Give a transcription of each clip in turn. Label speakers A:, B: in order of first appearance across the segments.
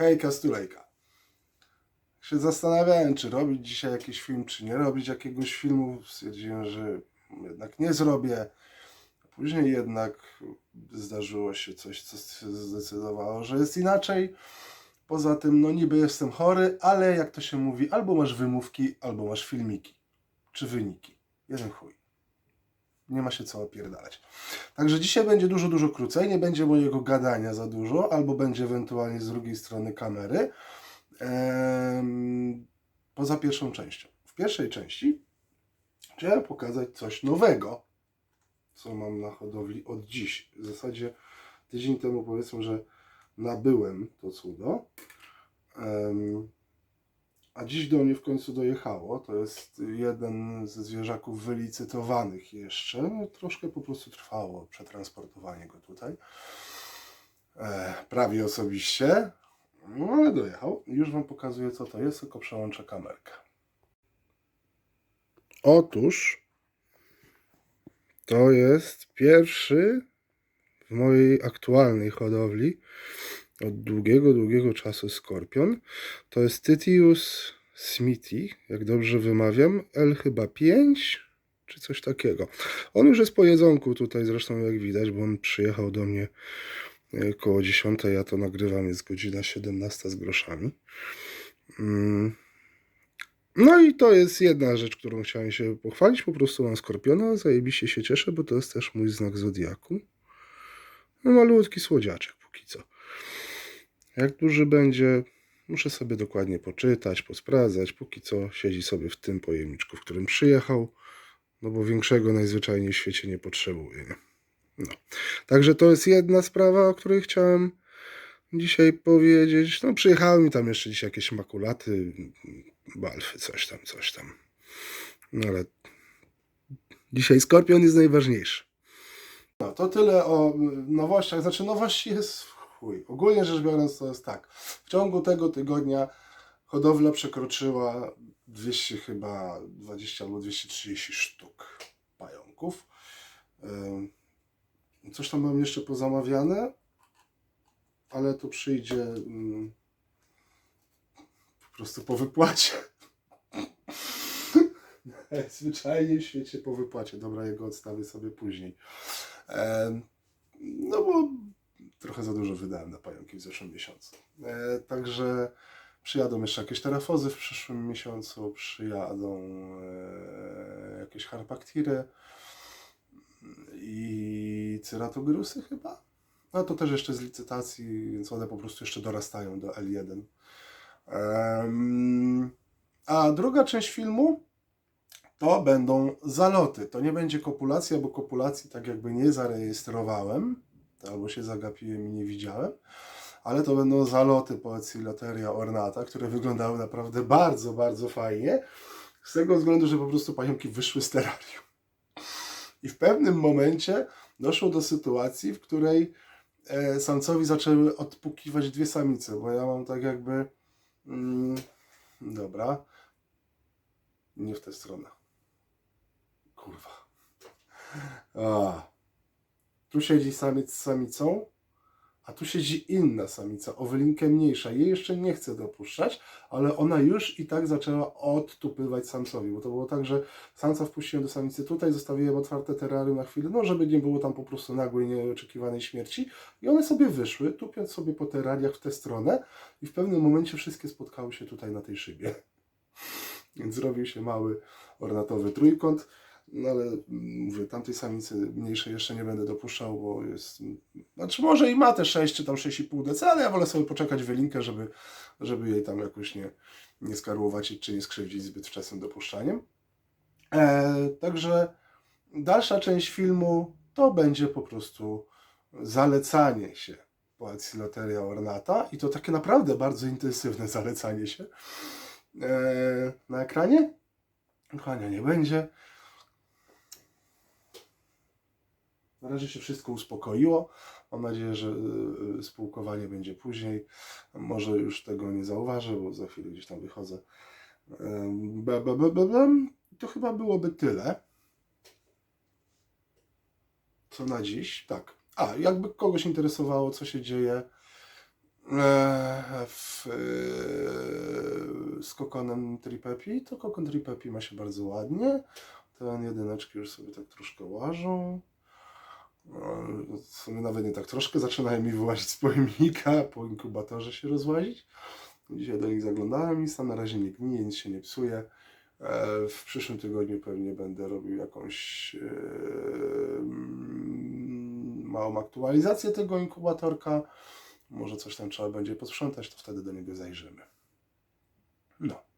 A: Hejka Stulejka. Się zastanawiałem, czy robić dzisiaj jakiś film, czy nie robić jakiegoś filmu. Stwierdziłem, że jednak nie zrobię. Później jednak zdarzyło się coś, co zdecydowało, że jest inaczej. Poza tym, no niby jestem chory, ale jak to się mówi, albo masz wymówki, albo masz filmiki. Czy wyniki. Jeden chuj. Nie ma się co opierdalać. Także dzisiaj będzie dużo, dużo krócej. Nie będzie mojego gadania za dużo, albo będzie ewentualnie z drugiej strony kamery. Em, poza pierwszą częścią. W pierwszej części chciałem pokazać coś nowego, co mam na hodowli od dziś. W zasadzie tydzień temu powiedzmy, że nabyłem to cudo. Em, a dziś do mnie w końcu dojechało. To jest jeden ze zwierzaków wylicytowanych jeszcze. No, troszkę po prostu trwało przetransportowanie go tutaj. E, prawie osobiście. No ale dojechał. Już Wam pokazuję co to jest, tylko przełączę kamerkę. Otóż to jest pierwszy w mojej aktualnej hodowli od długiego, długiego czasu skorpion. To jest Titius smithi, jak dobrze wymawiam, L chyba 5 czy coś takiego. On już jest po jedzonku tutaj zresztą jak widać, bo on przyjechał do mnie e, koło 10, ja to nagrywam, jest godzina 17 z groszami. Mm. No i to jest jedna rzecz, którą chciałem się pochwalić. Po prostu mam skorpiona, zajebiście się cieszę, bo to jest też mój znak zodiaku. No, malutki słodziaczek póki co. Jak duży będzie, muszę sobie dokładnie poczytać, posprawdzać. Póki co siedzi sobie w tym pojemniczku, w którym przyjechał, no bo większego najzwyczajniej w świecie nie potrzebuje. No. Także to jest jedna sprawa, o której chciałem dzisiaj powiedzieć. No przyjechały mi tam jeszcze dzisiaj jakieś makulaty, balfy, coś tam, coś tam. No ale dzisiaj skorpion jest najważniejszy. No to tyle o nowościach. Znaczy nowości jest chuj. Ogólnie rzecz biorąc to jest tak. W ciągu tego tygodnia hodowla przekroczyła 200 chyba 20 albo 230 sztuk pająków. Coś tam mam jeszcze pozamawiane, ale to przyjdzie po prostu po wypłacie. Zwyczajnie w świecie po wypłacie. Dobra, jego odstawię sobie później. No bo trochę za dużo wydałem na pająki w zeszłym miesiącu. E, Także przyjadą jeszcze jakieś terafozy w przyszłym miesiącu, przyjadą e, jakieś harpaktiry i cyratogrusy chyba. No to też jeszcze z licytacji, więc one po prostu jeszcze dorastają do L1. Em, A druga część filmu to będą zaloty. To nie będzie kopulacja, bo kopulacji tak jakby nie zarejestrowałem, albo się zagapiłem i nie widziałem, ale to będą zaloty Poeciloteria ornata, które wyglądały naprawdę bardzo, bardzo fajnie, z tego względu, że po prostu pająki wyszły z terrarium. I w pewnym momencie doszło do sytuacji, w której e, samcowi zaczęły odpukiwać dwie samice, bo ja mam tak jakby... Mm, dobra. Nie w tę stronę. Kurwa. A. Tu siedzi samiec z samicą, a tu siedzi inna samica, o wylinkę mniejsza. Jej jeszcze nie chcę dopuszczać, ale ona już i tak zaczęła odtupywać samcowi, bo to było tak, że samca wpuściłem do samicy tutaj, zostawiłem otwarte terrarium na chwilę, no żeby nie było tam po prostu nagłej, nieoczekiwanej śmierci i one sobie wyszły, tupiąc sobie po terrariach w tę stronę i w pewnym momencie wszystkie spotkały się tutaj na tej szybie. Więc zrobił się mały ornatowy trójkąt. No ale mm, mówię, tamtej samicy mniejszej jeszcze nie będę dopuszczał, bo jest. Znaczy może i ma te 6 czy tam 6,5 dc, ale ja wolę sobie poczekać wylinkę, żeby, żeby jej tam jakoś nie, nie skarłować czy nie skrzywdzić zbyt wczesnym dopuszczaniem. E, także dalsza część filmu to będzie po prostu zalecanie się Poeciloteria ornata i to takie naprawdę bardzo intensywne zalecanie się e, na ekranie. Kochania nie będzie. Na razie się wszystko uspokoiło. Mam nadzieję, że y, y, spółkowanie będzie później. Może już tego nie zauważę, bo za chwilę gdzieś tam wychodzę. Be, be, be, be. To chyba byłoby tyle. Co na dziś? Tak. A, jakby kogoś interesowało, co się dzieje e, w, e, z kokonem Tripepi, to kokon Tripepi ma się bardzo ładnie. Te jedyneczki już sobie tak troszkę łażą. Nawet nie tak troszkę, zaczynają mi wyłazić z pojemnika, po inkubatorze się rozłazić. Dzisiaj do nich zaglądałem, nic tam na razie nie gnije, nic się nie psuje. E, W przyszłym tygodniu pewnie będę robił jakąś e, mm, małą aktualizację tego inkubatorka. Może coś tam trzeba będzie posprzątać, to wtedy do niego zajrzymy. No.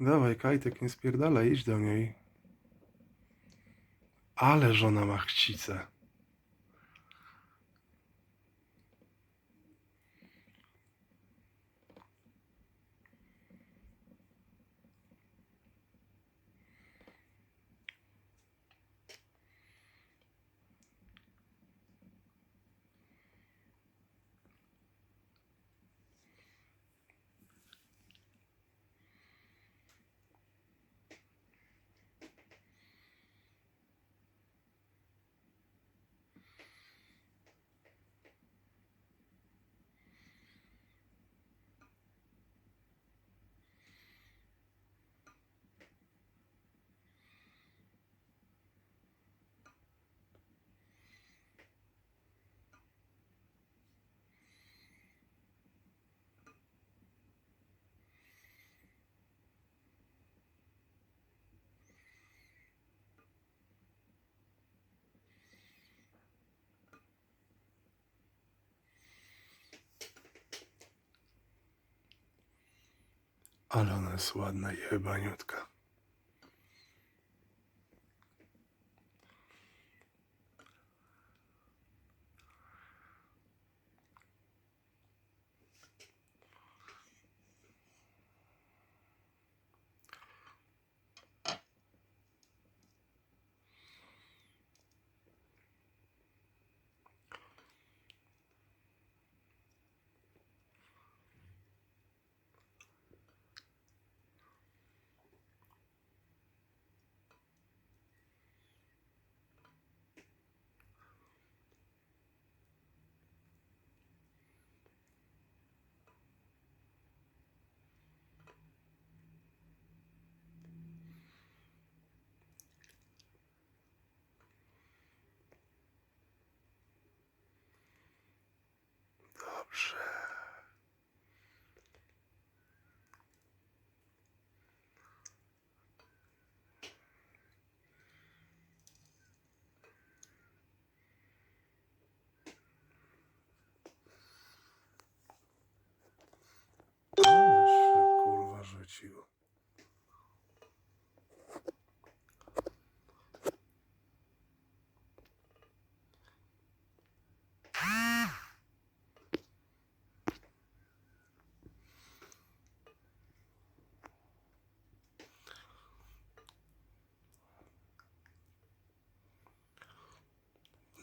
A: Dawaj, Kajtek, nie spierdalaj, idź do niej. Ale żona ma chcicę. Ale ona jest ładna i jebaniutka. Dobrze. Ależ się, kurwa rzucił.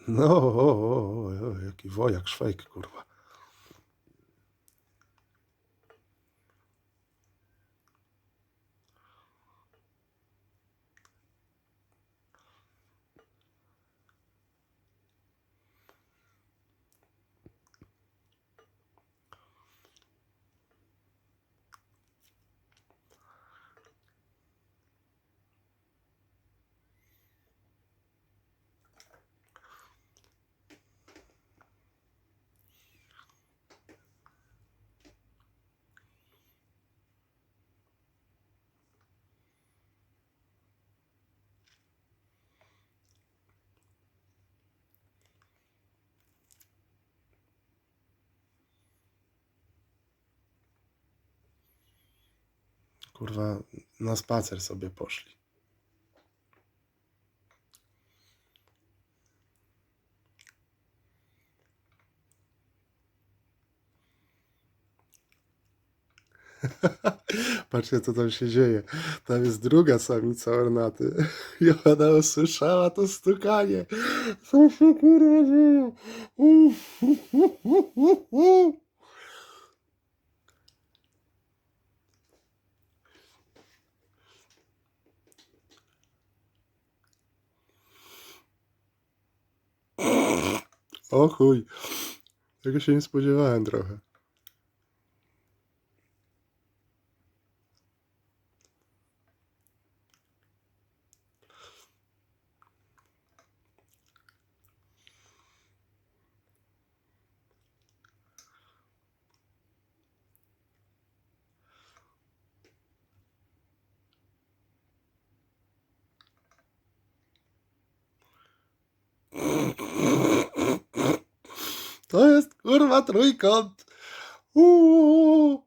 A: No, o, o, o, jaki wojak, szwajk, kurwa. Kurwa na spacer sobie poszli. Patrzcie, co tam się dzieje. Tam jest druga samica ornaty. I ona usłyszała to stukanie. Co się kurwa dzieje? O chuj. Tego się spodziewałem trochę. To jest kurwa trójkąt. Uuu.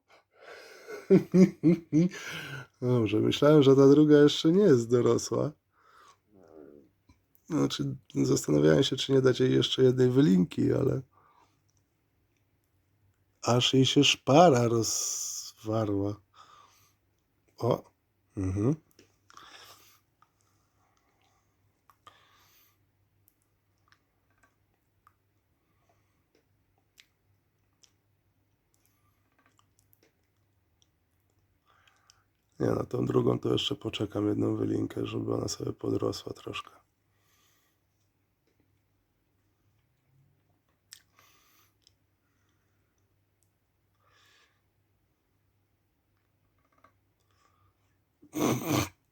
A: Dobrze, myślałem, że ta druga jeszcze nie jest dorosła. Znaczy, zastanawiałem się, czy nie dać jej jeszcze jednej wylinki, ale aż jej się szpara rozwarła. O, mhm. Nie, na tą drugą to jeszcze poczekam jedną wylinkę, żeby ona sobie podrosła troszkę.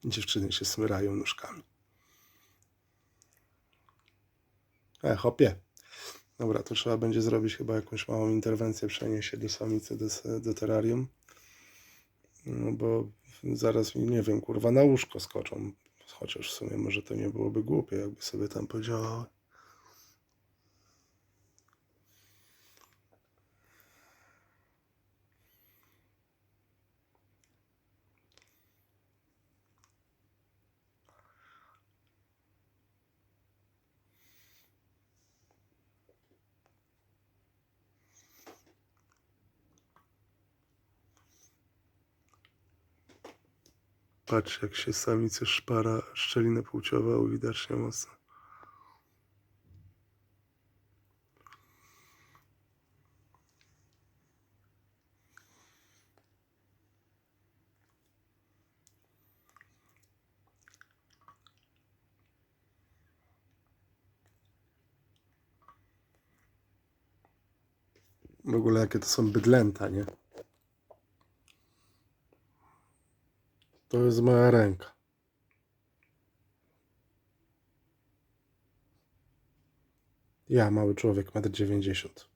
A: Dziewczyny się smyrają nóżkami. E, hopie. Dobra, to trzeba będzie zrobić chyba jakąś małą interwencję, przenieść się do samicy, do, do terrarium. No bo zaraz mi, nie wiem, kurwa, na łóżko skoczą. Chociaż w sumie może to nie byłoby głupie, jakby sobie tam podziałały. Patrz, jak się samicy szpara szczelinę płciową uwidacznia mocno. W ogóle jakie to są bydlęta, nie? To jest moja ręka. Ja, mały człowiek, 1,90 m.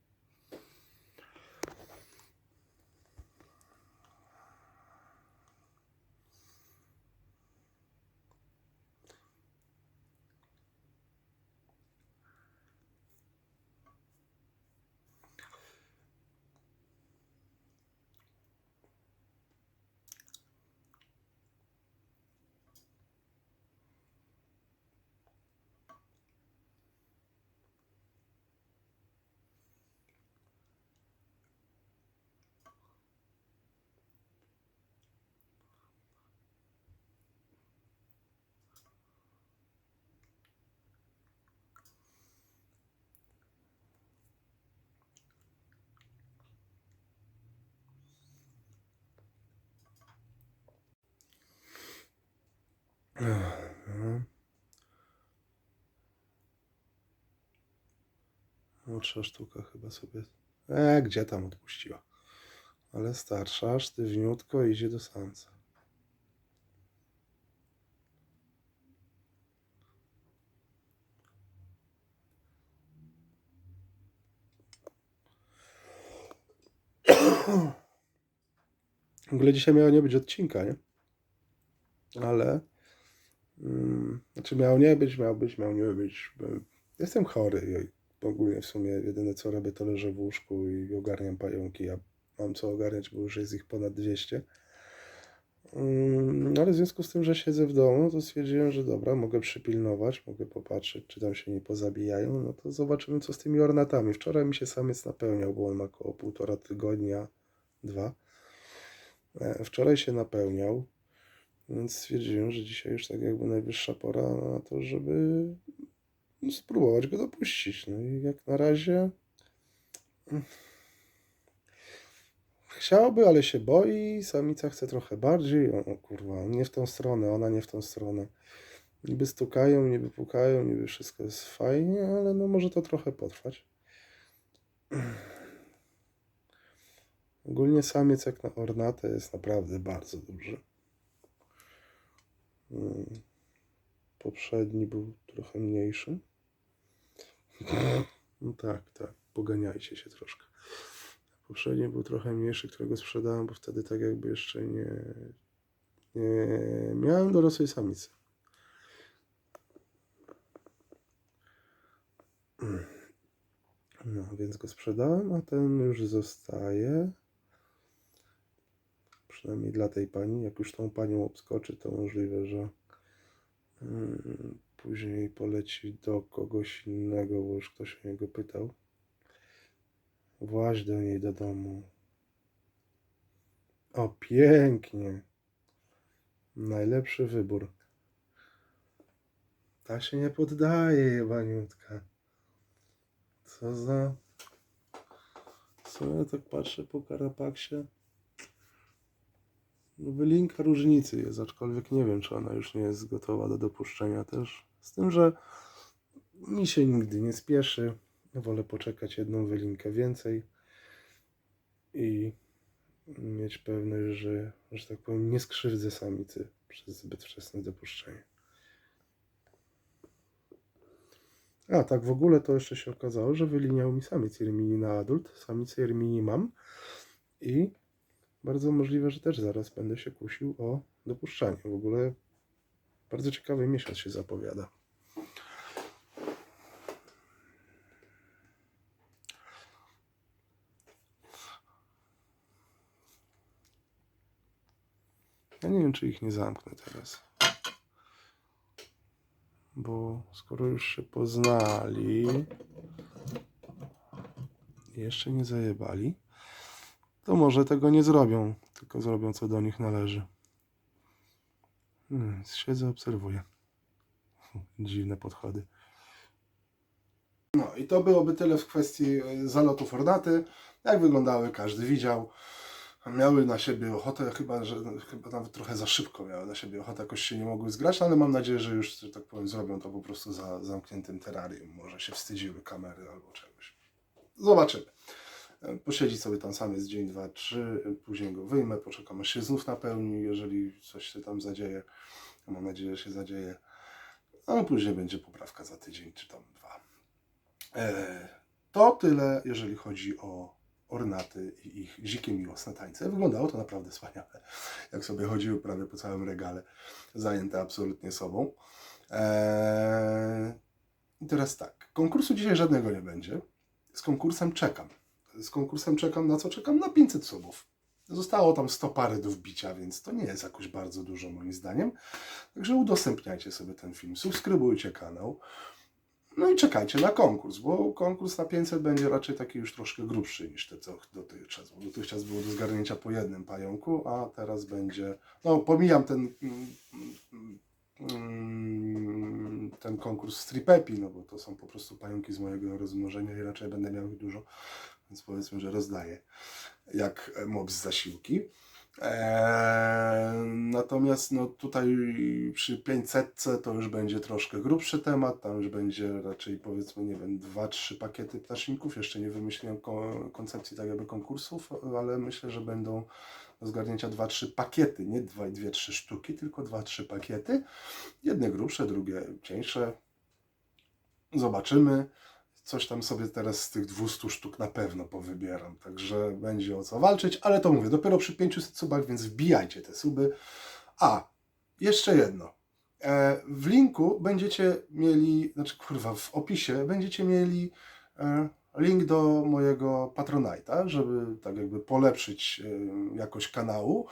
A: Młodsza sztuka chyba sobie. E, gdzie tam odpuściła? Ale starsza, sztywniutko idzie do samca. W ogóle dzisiaj miało nie być odcinka, nie? Ale. Mm, znaczy miał nie być, miał być, miał nie być. Jestem chory i ogólnie w sumie jedyne co robię to leżę w łóżku i ogarniam pająki. Ja mam co ogarniać, bo już jest ich ponad 200. Mm, Ale w związku z tym, że siedzę w domu, to stwierdziłem, że dobra, mogę przypilnować, mogę popatrzeć, czy tam się nie pozabijają. No to zobaczymy, co z tymi ornatami. Wczoraj mi się samiec napełniał, bo on ma około półtora tygodnia, dwa. E, Wczoraj się napełniał, więc stwierdziłem, że dzisiaj już tak jakby najwyższa pora na to, żeby no, spróbować go dopuścić. No i jak na razie mm, chciałaby, ale się boi. Samica chce trochę bardziej. O, o kurwa, nie w tą stronę, ona nie w tą stronę. Niby stukają, niby pukają, niby wszystko jest fajnie, ale no może to trochę potrwać. Ogólnie samiec jak na ornatę jest naprawdę bardzo duży. Mm. Poprzedni był trochę mniejszy. No tak, tak. Poganiajcie się troszkę. Poprzedni był trochę mniejszy, którego sprzedałem, bo wtedy tak jakby jeszcze nie, nie miałem dorosłej samicy. No, więc go sprzedałem, a ten już zostaje. Przynajmniej dla tej pani. Jak już tą panią obskoczy, to możliwe, że mm, później poleci do kogoś innego, bo już ktoś o niego pytał. Właź do niej do domu. O, pięknie. Najlepszy wybór. Ta się nie poddaje, jebaniutka. Co za... Co ja tak patrzę po karapaksie? Wylinka różnicy jest, aczkolwiek nie wiem, czy ona już nie jest gotowa do dopuszczenia też. Z tym, że mi się nigdy nie spieszy. Wolę poczekać jedną wylinkę więcej i mieć pewność, że, że tak powiem, nie skrzywdzę samicy przez zbyt wczesne dopuszczenie. A tak w ogóle to jeszcze się okazało, że wyliniał mi samiec Irmini na adult. Samicę Irmini mam i bardzo możliwe, że też zaraz będę się kusił o dopuszczanie. W ogóle bardzo ciekawy miesiąc się zapowiada. Ja nie wiem, czy ich nie zamknę teraz. Bo skoro już się poznali, jeszcze nie zajebali, to może tego nie zrobią, tylko zrobią co do nich należy. Hmm, siedzę, obserwuję. Dziwne podchody. No i to byłoby tyle w kwestii e, zalotów ornaty. Jak wyglądały, każdy widział. Miały na siebie ochotę, chyba, że chyba nawet trochę za szybko miały na siebie ochotę, jakoś się nie mogły zgrać, ale mam nadzieję, że już, że tak powiem, zrobią to po prostu za zamkniętym terrarium. Może się wstydziły kamery albo czegoś. Zobaczymy. E, Posiedzi sobie tam sam jest dzień, dwa, trzy, e, później go wyjmę, poczekam aż się znów napełni, jeżeli coś się tam zadzieje. Mam nadzieję, że się zadzieje. A później będzie poprawka za tydzień czy tam dwa. E, To tyle, jeżeli chodzi o ornaty i ich dzikie miłosne tańce. Wyglądało to naprawdę wspaniale. Jak sobie chodziły prawie po całym regale, zajęte absolutnie sobą. Eee, I teraz tak, konkursu dzisiaj żadnego nie będzie. Z konkursem czekam. Z konkursem czekam na co? Czekam na 500 subów. Zostało tam 100 pary do wbicia, więc to nie jest jakoś bardzo dużo moim zdaniem. Także udostępniajcie sobie ten film, subskrybujcie kanał. No i czekajcie na konkurs, bo konkurs na 500 będzie raczej taki już troszkę grubszy niż te co dotychczas. Bo dotychczas było do zgarnięcia po jednym pająku, a teraz będzie. No, pomijam ten. ten konkurs Stripepi, no bo to są po prostu pająki z mojego rozmnożenia i raczej będę miał ich dużo, więc powiedzmy, że rozdaję jak e, mob z zasiłki. Eee, natomiast no tutaj przy 500 to już będzie troszkę grubszy temat, tam już będzie raczej powiedzmy, nie wiem, 2-3 pakiety ptaszników, jeszcze nie wymyśliłem ko- koncepcji tak jakby konkursów, ale myślę, że będą do zgarnięcia 2-3 pakiety, nie 2-3 sztuki, tylko 2-3 pakiety, jedne grubsze, drugie cieńsze, zobaczymy. Coś tam sobie teraz z tych 200 sztuk na pewno powybieram, także będzie o co walczyć, ale to mówię, dopiero przy 500 subach, więc wbijajcie te suby. A, jeszcze jedno. E, w linku będziecie mieli, znaczy kurwa, w opisie będziecie mieli e, link do mojego Patronite'a, żeby tak jakby polepszyć e, jakość kanału.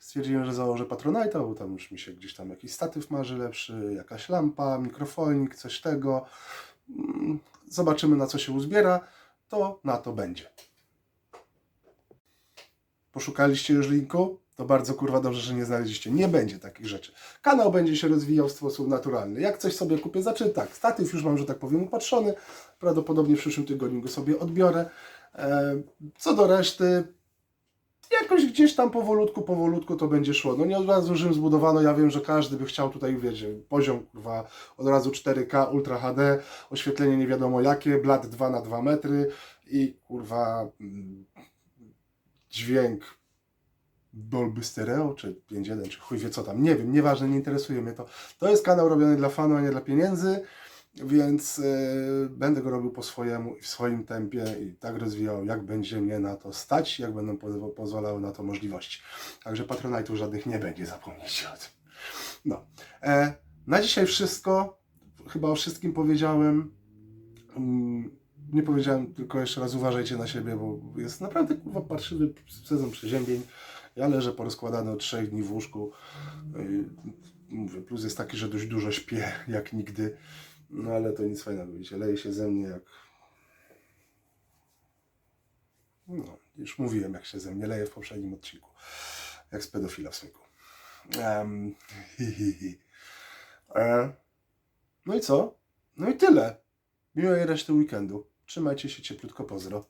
A: stwierdziłem, że założę Patronite'a, bo tam już mi się gdzieś tam jakiś statyw marzy lepszy, jakaś lampa, mikrofonik, coś tego. Mm, Zobaczymy na co się uzbiera, to na to będzie. Poszukaliście już linku? To bardzo kurwa dobrze, że nie znaleźliście. Nie będzie takich rzeczy. Kanał będzie się rozwijał w sposób naturalny. Jak coś sobie kupię, znaczy tak, statyw już mam, że tak powiem, upatrzony. Prawdopodobnie w przyszłym tygodniu go sobie odbiorę. E, Co do reszty, jakoś gdzieś tam powolutku, powolutku to będzie szło. No nie od razu Rzym zbudowano, ja wiem, że każdy by chciał tutaj, wiecie, poziom kurwa od razu 4K, Ultra HD, oświetlenie nie wiadomo jakie, blat 2 na 2 metry i kurwa mm, dźwięk Dolby Stereo, czy 5.1, czy chuj wie co tam, nie wiem, nieważne, nie interesuje mnie to. To jest kanał robiony dla fanu, a nie dla pieniędzy, więc yy, będę go robił po swojemu i w swoim tempie i tak rozwijał, jak będzie mnie na to stać, jak będą po, pozwalały na to możliwości. Także Patronite'ów żadnych nie będzie, zapomnijcie o tym. No. E, na dzisiaj wszystko. Chyba o wszystkim powiedziałem. Mm, Nie powiedziałem, tylko jeszcze raz uważajcie na siebie, bo jest naprawdę kurwa parszywy sezon przeziębień. Ja leżę porozkładany od trzech dni w łóżku. Yy, Mówię, plus jest taki, że dość dużo śpię, jak nigdy. No ale to nic fajnego, wiecie, leje się ze mnie jak... No, już mówiłem, jak się ze mnie leje w poprzednim odcinku. Jak z pedofila w smyku. Em, hi, hi, hi. E, no i co? No i tyle. Miłej reszty weekendu. Trzymajcie się cieplutko, pozdro.